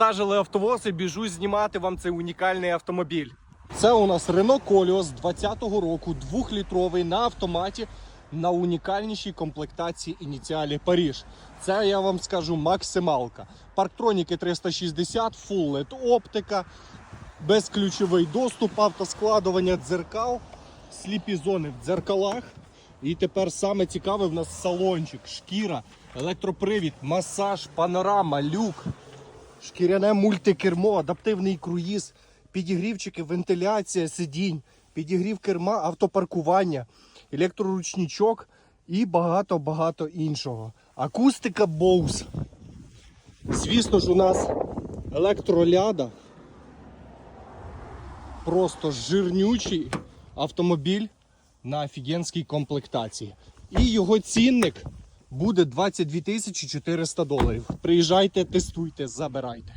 Завантажили автовоз і біжу знімати вам цей унікальний автомобіль. Це у нас Renault Koleos 20-го року, двохлітровий на автоматі на унікальнішій комплектації ініціалі Паріж. Це я вам скажу максималка. Парктроніки 360, Full LED оптика, безключовий доступ, автоскладування дзеркал, сліпі зони в дзеркалах. І тепер саме цікаве в нас салончик, шкіра, електропривід, масаж, панорама, люк, шкіряне мультикермо, адаптивний круїз, підігрівчики, вентиляція сидінь, підігрів керма, автопаркування, електроручничок і багато-багато іншого. Акустика Bose. Звісно ж, у нас електроляда. Просто жирнючий автомобіль на офігенській комплектації. І його цінник буде 22 тисячі 400 доларів. Приїжджайте, тестуйте, забирайте.